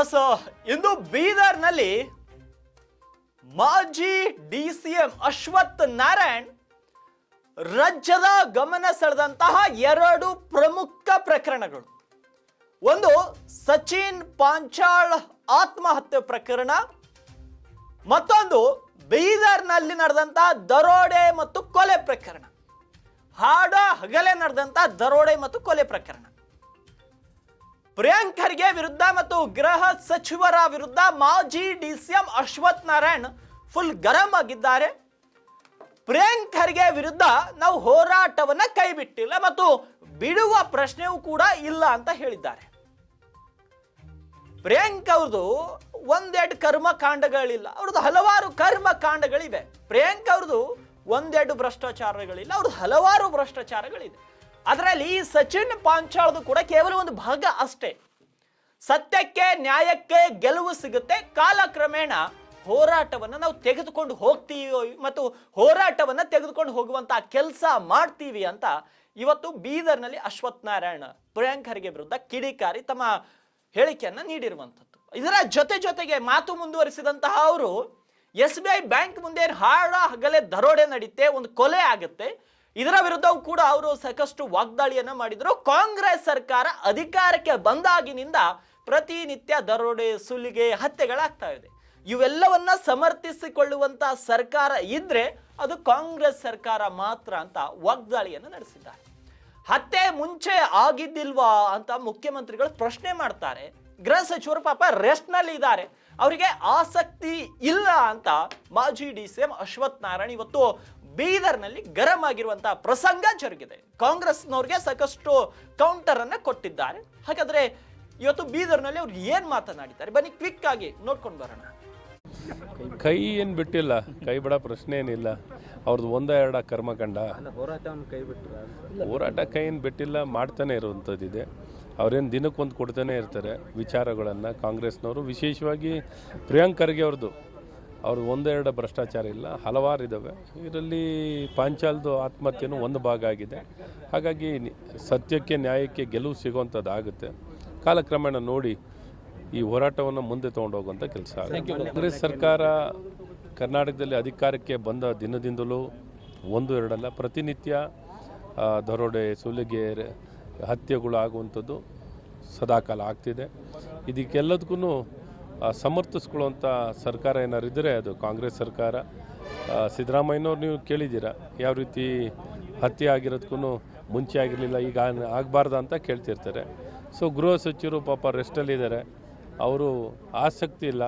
S ಇಂದು ಬೀದರ್ನಲ್ಲಿ ಮಾಜಿ D C M Ashwath Narayan ರಾಜ್ಯದ ಗಮನ ಸೆಳೆದಂತಹ ಎರಡು ಪ್ರಮುಖ ಪ್ರಕರಣಗಳು. ಒಂದು, ಸಚಿನ್ ಪಾಂಚಾಳ್ ಆತ್ಮಹತ್ಯೆ ಪ್ರಕರಣ. ಮತ್ತೊಂದು, ಬೀದರ್ನಲ್ಲಿ ನಡೆದಂತಹ ದರೋಡೆ ಮತ್ತು ಕೊಲೆ ಪ್ರಕರಣ. ಹಾಡ ಹಗಲೆ ನಡೆದಂತಹ ದರೋಡೆ ಮತ್ತು ಕೊಲೆ ಪ್ರಕರಣ. ಪ್ರಿಯಾಂಕ್ ಖರ್ಗೆ ವಿರುದ್ಧ ಮತ್ತು ಗೃಹ ಸಚಿವರ ವಿರುದ್ಧ ಮಾಜಿ D C M Ashwath Narayan full ಗರಂ ಆಗಿದ್ದಾರೆ. ಪ್ರಿಯಾಂಕ್ ಖರ್ಗೆ ವಿರುದ್ಧ ನಾವು ಹೋರಾಟವನ್ನ ಕೈ ಬಿಟ್ಟಿಲ್ಲ ಮತ್ತು ಬಿಡುವ ಪ್ರಶ್ನೆಯೂ ಕೂಡ ಇಲ್ಲ ಅಂತ ಹೇಳಿದ್ದಾರೆ. ಪ್ರಿಯಾಂಕ್ ಅವ್ರದ್ದು ಒಂದೆರಡು ಕರ್ಮಕಾಂಡಗಳಿಲ್ಲ. ಅವ್ರದ್ದು ಹಲವಾರು ಕರ್ಮಕಾಂಡಗಳಿವೆ. ಪ್ರಿಯಾಂಕ್ ಅವ್ರದ್ದು ಒಂದೆರಡು ಭ್ರಷ್ಟಾಚಾರಗಳಿಲ್ಲ. ಅವ್ರದ್ದು ಹಲವಾರು ಭ್ರಷ್ಟಾಚಾರಗಳಿದೆ. ಅದರಲ್ಲಿ ಸಚಿನ್ ಪಾಂಚಾಳದು ಕೂಡ ಕೇವಲ ಒಂದು ಭಾಗ ಅಷ್ಟೇ. ಸತ್ಯಕ್ಕೆ, ನ್ಯಾಯಕ್ಕೆ ಗೆಲುವು ಸಿಗುತ್ತೆ. ಕಾಲಕ್ರಮೇಣ ಹೋರಾಟವನ್ನು ನಾವು ತೆಗೆದುಕೊಂಡು ಹೋಗ್ತೀವಿ ಮತ್ತು ಹೋರಾಟವನ್ನ ತೆಗೆದುಕೊಂಡು ಹೋಗುವಂತ ಕೆಲಸ ಮಾಡ್ತೀವಿ ಅಂತ ಇವತ್ತು ಬೀದರ್ನಲ್ಲಿ ಅಶ್ವಥ್ ನಾರಾಯಣ ಪ್ರಿಯಾಂಕ್ ಖರ್ಗೆ ವಿರುದ್ಧ ಕಿಡಿಕಾರಿ ತಮ್ಮ ಹೇಳಿಕೆಯನ್ನು ನೀಡಿರುವಂಥದ್ದು. ಇದರ ಜೊತೆ ಜೊತೆಗೆ ಮಾತು ಮುಂದುವರಿಸಿದಂತಹ ಅವರು, ಎಸ್ ಬಿ ಐ ಬ್ಯಾಂಕ್ ಮುಂದೆ ಹಾಡ ಹಗಲೇ, ದರೋಡೆ ನಡೆಯುತ್ತೆ ಒಂದು ಕೊಲೆ ಆಗುತ್ತೆ. ಇದರ ವಿರುದ್ಧವೂ ಕೂಡ ಅವರು ಸಾಕಷ್ಟು ವಾಗ್ದಾಳಿಯನ್ನ ಮಾಡಿದ್ರು. ಕಾಂಗ್ರೆಸ್ ಸರ್ಕಾರ ಅಧಿಕಾರಕ್ಕೆ ಬಂದಾಗಿನಿಂದ ಪ್ರತಿನಿತ್ಯ ದರೋಡೆ, ಸುಲಿಗೆ, ಹತ್ಯೆಗಳಾಗ್ತಾ ಇದೆ. ಇವೆಲ್ಲವನ್ನ ಸಮರ್ಥಿಸಿಕೊಳ್ಳುವಂತ ಸರ್ಕಾರ ಇದ್ರೆ ಅದು ಕಾಂಗ್ರೆಸ್ ಸರ್ಕಾರ ಮಾತ್ರ ಅಂತ ವಾಗ್ದಾಳಿಯನ್ನು ನಡೆಸಿದ್ದಾರೆ. ಹತ್ಯೆ ಮುಂಚೆ ಆಗಿದ್ದಿಲ್ವಾ ಅಂತ ಮುಖ್ಯಮಂತ್ರಿಗಳು ಪ್ರಶ್ನೆ ಮಾಡ್ತಾರೆ. ಗೃಹ ಸಚಿವರು ಪಾಪ ರೆಸ್ಟ್ನಲ್ಲಿ ಇದ್ದಾರೆ. ಅವರಿಗೆ ಆಸಕ್ತಿ ಇಲ್ಲ ಅಂತ ಮಾಜಿ D C M Ashwath Narayan ಇವತ್ತು ಬೀದರ್ನಲ್ಲಿ ಗರಂ ಆಗಿರುವಂತಹ ಪ್ರಸಂಗ ಜರುಗಿದೆ. ಕಾಂಗ್ರೆಸ್ನವ್ರಿಗೆ ಸಾಕಷ್ಟು ಕೌಂಟರ್ ಅನ್ನ ಕೊಟ್ಟಿದ್ದಾರೆ. ಹಾಗಾದ್ರೆ ಇವತ್ತು ಬೀದರ್ನಲ್ಲಿ ಅವ್ರು ಏನ್ ಮಾತನಾಡಿದ್ದಾರೆ? ಬನ್ನಿ ಕ್ವಿಕ್ ಆಗಿ ನೋಡ್ಕೊಂಡು ಬರೋಣ. ಕೈ ಏನು ಬಿಟ್ಟಿಲ್ಲ. ಕೈ ಬಿಡ ಪ್ರಶ್ನೆ ಏನಿಲ್ಲ. ಅವ್ರದ್ದು ಒಂದ ಎರಡ ಕರ್ಮಕಂಡ. ಹೋರಾಟವನ್ನು ಕೈ ಬಿಟ್ಟರು ಹೋರಾಟ ಕೈ ಏನು ಬಿಟ್ಟಿಲ್ಲ ಮಾಡ್ತಾನೆ ಇರುವಂಥದ್ದಿದೆ ಅವ್ರೇನು ದಿನಕ್ಕೊಂದು ಕೊಡ್ತಾನೆ ಇರ್ತಾರೆ ವಿಚಾರಗಳನ್ನು ಕಾಂಗ್ರೆಸ್ನವರು. ವಿಶೇಷವಾಗಿ ಪ್ರಿಯಾಂಕ್ ಖರ್ಗೆ ಅವ್ರದ್ದು ಅವ್ರದ್ದು ಒಂದೆರಡು ಭ್ರಷ್ಟಾಚಾರ ಇಲ್ಲ ಹಲವಾರು ಇದ್ದಾವೆ ಇದರಲ್ಲಿ ಪಾಂಚಾಲ್ದು ಆತ್ಮಹತ್ಯೆನೂ ಒಂದು ಭಾಗ ಆಗಿದೆ. ಹಾಗಾಗಿ ಸತ್ಯಕ್ಕೆ ನ್ಯಾಯಕ್ಕೆ ಗೆಲುವು ಸಿಗುವಂಥದ್ದು ಆಗುತ್ತೆ. ಕಾಲಕ್ರಮೇಣ ನೋಡಿ ಈ ಹೋರಾಟವನ್ನು ಮುಂದೆ ತೊಗೊಂಡೋಗುವಂಥ ಕೆಲಸ ಕಾಂಗ್ರೆಸ್ ಸರ್ಕಾರ ಕರ್ನಾಟಕದಲ್ಲಿ ಅಧಿಕಾರಕ್ಕೆ ಬಂದ ದಿನದಿಂದಲೂ ಒಂದು ಎರಡಲ್ಲ ಪ್ರತಿನಿತ್ಯ ದರೋಡೆ ಸುಲಿಗೆ ಹತ್ಯೆಗಳು ಆಗುವಂಥದ್ದು ಸದಾಕಾಲ ಆಗ್ತಿದೆ. ಇದಕ್ಕೆಲ್ಲದಕ್ಕೂ ಸಮರ್ಥಿಸ್ಕೊಳ್ಳುವಂಥ ಸರ್ಕಾರ ಏನಾರು ಇದ್ದರೆ ಅದು ಕಾಂಗ್ರೆಸ್ ಸರ್ಕಾರ. ಸಿದ್ದರಾಮಯ್ಯನವ್ರು ನೀವು ಕೇಳಿದ್ದೀರಾ? ಯಾವ ರೀತಿ ಹತ್ಯೆ ಆಗಿರೋದಕ್ಕೂ ಮುಂಚೆ ಆಗಿರಲಿಲ್ಲ, ಈಗ ಆಗಬಾರ್ದ ಅಂತ ಕೇಳ್ತಿರ್ತಾರೆ. ಸೊ ಗೃಹ ಸಚಿವರು ಪಾಪ ರೆಸ್ಟಲ್ಲಿದ್ದಾರೆ ಅವರು ಆಸಕ್ತಿ ಇಲ್ಲ.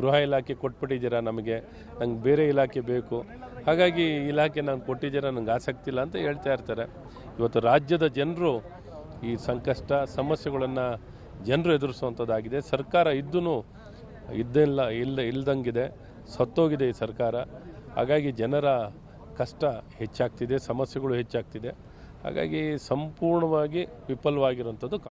ಗೃಹ ಇಲಾಖೆ ಕೊಟ್ಬಿಟ್ಟಿದ್ದೀರಾ ನಮಗೆ? ನಂಗೆ ಬೇರೆ ಇಲಾಖೆ ಬೇಕು. ಹಾಗಾಗಿ ಇಲಾಖೆ ನಂಗೆ ಕೊಟ್ಟಿದ್ದೀರಾ ನಂಗೆ ಆಸಕ್ತಿ ಇಲ್ಲ ಅಂತ ಹೇಳ್ತಾ ಇರ್ತಾರೆ. ಇವತ್ತು ರಾಜ್ಯದ ಜನರು ಈ ಸಂಕಷ್ಟ, ಸಮಸ್ಯೆಗಳನ್ನು ಜನರು ಎದುರಿಸುವಂಥದ್ದಾಗಿದೆ. ಸರ್ಕಾರ ಇದ್ದೂ ಇದ್ದಿಲ್ಲ ಇಲ್ಲ ಇಲ್ದಂಗಿದೆ, ಸತ್ತೋಗಿದೆ ಈ ಸರ್ಕಾರ. ಹಾಗಾಗಿ ಜನರ ಕಷ್ಟ ಹೆಚ್ಚಾಗ್ತಿದೆ, ಸಮಸ್ಯೆಗಳು ಹೆಚ್ಚಾಗ್ತಿದೆ. ಹಾಗಾಗಿ ಸಂಪೂರ್ಣವಾಗಿ ವಿಫಲವಾಗಿರುವಂಥದ್ದು